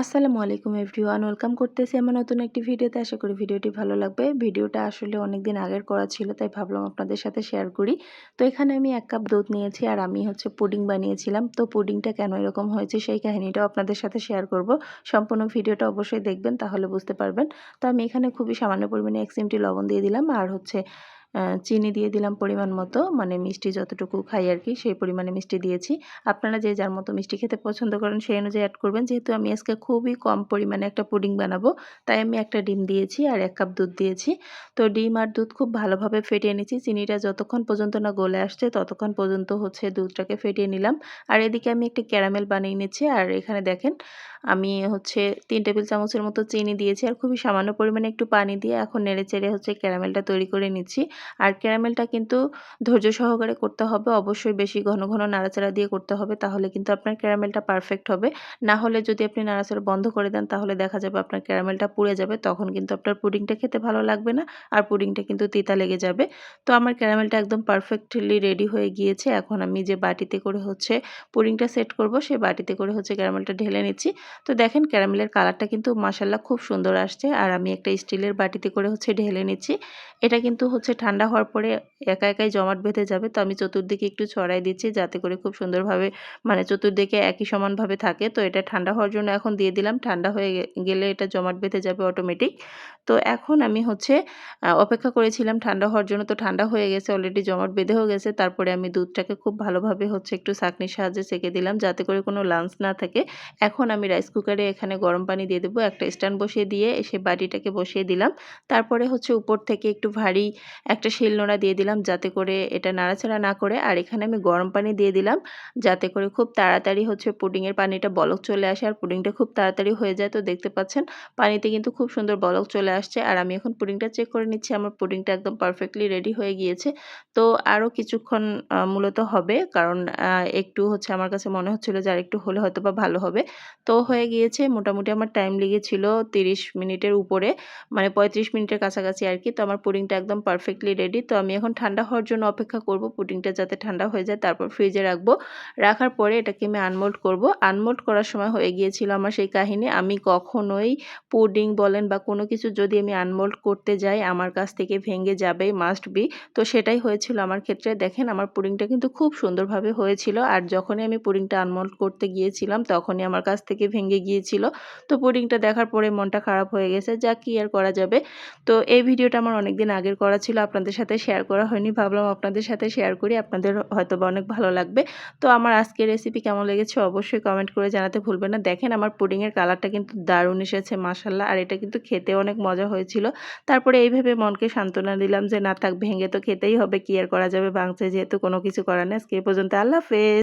আসসালামু আলাইকুম everyone, welcome করতেছি আমার নতুন একটি ভিডিওতে। আশা করি ভিডিওটি ভালো লাগবে। ভিডিওটা আসলে অনেক দিন আগের করা ছিল, তাই ভাবলাম আপনাদের সাথে শেয়ার করি। তো এখানে আমি এক কাপ দুধ নিয়েছি আর আমি হচ্ছে পুডিং বানিয়েছিলাম। তো পুডিংটা কেন এরকম হয়েছে সেই কাহিনিটাও আপনাদের সাথে শেয়ার করব। সম্পূর্ণ ভিডিওটা অবশ্যই দেখবেন, তাহলে বুঝতে পারবেন। তো আমি এখানে খুবই সামান্য পরিমাণে এক চিমটি লবণ দিয়ে দিলাম। আর হচ্ছে চিনি দিয়ে দিলাম পরিমাণ মতো মানে মিষ্টি যতটুকু খাই আর কি, সেই পরিমাণে মিষ্টি দিয়েছি। আপনারা যে যার মতো মিষ্টি খেতে পছন্দ করেন সেই অনুযায়ী অ্যাড করবেন। যেহেতু আমি আজকে খুবই কম পরিমাণে একটা পুডিং বানাবো, তাই আমি একটা ডিম দিয়েছি আর এক কাপ দুধ দিয়েছি। তো ডিম আর দুধ খুব ভালোভাবে ফেটিয়ে নিয়েছি। চিনিটা যতক্ষণ পর্যন্ত না গলে আসছে, ততক্ষণ পর্যন্ত হচ্ছে দুধটাকে ফেটিয়ে নিলাম। আর এদিকে আমি একটি ক্যারামেল বানিয়ে নিচ্ছি। আর এখানে দেখেন আমি হচ্ছে তিন টেবিল চামচের মতো চিনি দিয়েছি আর খুবই সামান্য পরিমাণে একটু পানি দিয়ে এখন নেড়ে চেড়ে হচ্ছে ক্যারামেলটা তৈরি করে নিচ্ছি। আর ক্যারামেলটা কিন্তু ধৈর্য সহকারে করতে হবে, অবশ্যই বেশি ঘন ঘন নাড়াচাড়া দিয়ে করতে হবে, তাহলে কিন্তু আপনার ক্যারামেলটা পারফেক্ট হবে। না হলে যদি আপনি নাড়াচাড়া বন্ধ করে দেন, তাহলে দেখা যাবে আপনার ক্যারামেলটা পুড়ে যাবে, তখন কিন্তু আপনার পুডিংটা খেতে ভালো লাগবে না আর পুডিংটা কিন্তু তিতা লেগে যাবে। তো আমার ক্যারামেলটা একদম পারফেক্টলি রেডি হয়ে গিয়েছে, এখন আমি যে বাটিতে করে হচ্ছে পুডিংটা সেট করব সেই বাটিতে করে হচ্ছে ক্যারামেলটা ঢেলে নিচ্ছি। তো দেখেন ক্যারামেলের কালারটা কিন্তু মাসাল্লাহ খুব সুন্দর আসছে। আর আমি একটা স্টিলের বাটিতে করে হচ্ছে ঢেলে নিচ্ছি। এটা কিন্তু হচ্ছে ঠান্ডা হওয়ার পরে একা একাই জমাট বেঁধে যাবে। তো আমি চতুর্দিকে একটু ছড়াই দিচ্ছি যাতে করে খুব সুন্দরভাবে মানে চতুর্দিকে একই সমানভাবে থাকে। তো এটা ঠান্ডা হওয়ার জন্য এখন দিয়ে দিলাম। ঠান্ডা হয়ে গেলে এটা জমাট বেঁধে যাবে অটোমেটিক তো এখন আমি হচ্ছে অপেক্ষা করেছিলাম ঠান্ডা হওয়ার জন্য। তো ঠান্ডা হয়ে গেছে অলরেডি জমাট বেঁধেও গেছে। তারপরে আমি দুধটাকে খুব ভালোভাবে হচ্ছে একটু চাকনির সাহায্যে সেঁকে দিলাম যাতে করে কোনো লাঞ্চ না থাকে। এখন আমি রাইস কুকারে এখানে গরম পানি দিয়ে দেবো। একটা স্ট্যান্ড বসিয়ে দিয়ে এসে বাটিটাকে বসিয়ে দিলাম। তারপরে হচ্ছে উপর থেকে একটু ভারী একটা শিলনোড়া দিয়ে দিলাম যাতে করে এটা নাড়াচাড়া না করে। আর এখানে আমি গরম পানি দিয়ে দিলাম যাতে করে খুব তাড়াতাড়ি হচ্ছে পুডিংয়ের পানিটা বলক চলে আসে। আর পুডিংটা খুব তাড়াতাড়ি হয়ে যায় তো দেখতে পাচ্ছেন পানিতে কিন্তু খুব সুন্দর বলক চলে আসছে। আর আমি এখন পুডিংটা চেক করে নিচ্ছি। আমার পুডিংটা একদম পারফেক্টলি রেডি হয়ে গিয়েছে। তো আরও কিছুক্ষণ মূলত হবে। কারণ একটু হচ্ছে আমার কাছে মনে হচ্ছিল যে আর একটু হলে হয়তো বা ভালো হবে। তো হয়ে গিয়েছে, মোটামুটি আমার টাইম লেগেছিল তিরিশ মিনিটের উপরে মানে পঁয়ত্রিশ মিনিটের কাছাকাছি আর কি। তো আমার পুডিংটা একদম পারফেক্টলি রেডি তো আমি এখন ঠান্ডা হওয়ার জন্য অপেক্ষা করব পুডিংটা যাতে ঠান্ডা হয়ে যায়, তারপর ফ্রিজে রাখব। রাখার পরে এটাকে আমি আনমোল্ড করব। আনমোল্ড করার সময় হয়ে গিয়েছিল আমার সেই কাহিনী। আমি কখনোই পুডিং বলেন বা কোনো কিছু যদি আমি আনমোল্ড করতে যাই, আমার কাছ থেকে ভেঙে যাবেই মাস্ট বি তো সেটাই হয়েছিল আমার ক্ষেত্রে। দেখেন আমার পুডিংটা কিন্তু খুব সুন্দরভাবে হয়েছিল। আর যখনই আমি পুডিংটা আনমোল্ড করতে গিয়েছিলাম, তখনই আমার কাছ থেকে ভেঙে গিয়েছিল। তো পুডিংটা দেখার পরে মনটা খারাপ হয়ে গেছে, যা কি আর করা যাবে? তো এই ভিডিওটা আমার অনেক দিন আগের করা ছিল, আপনাদের সাথে শেয়ার করা হয়নি। ভাবলাম আপনাদের সাথে শেয়ার করি, আপনাদের হয়তো বা অনেক ভালো লাগবে। তো আমার আজকের রেসিপি কেমন লেগেছে অবশ্যই কমেন্ট করে জানাতে ভুলবেন না। দেখেন আমার পুডিংয়ের কালারটা কিন্তু দারুণ এসেছে মাসাল্লাহ আর এটা কিন্তু খেতে অনেক মজা হয়েছিল। তারপরে এইভাবে মনকে সান্ত্বনা দিলাম যে, না থাক, ভেঙে তো খেতেই হবে, কি আর করা যাবে? ভাঙছে যেহেতু কোনো কিছু করার নেই। আজকে পর্যন্ত আল্লাহ হাফেজ।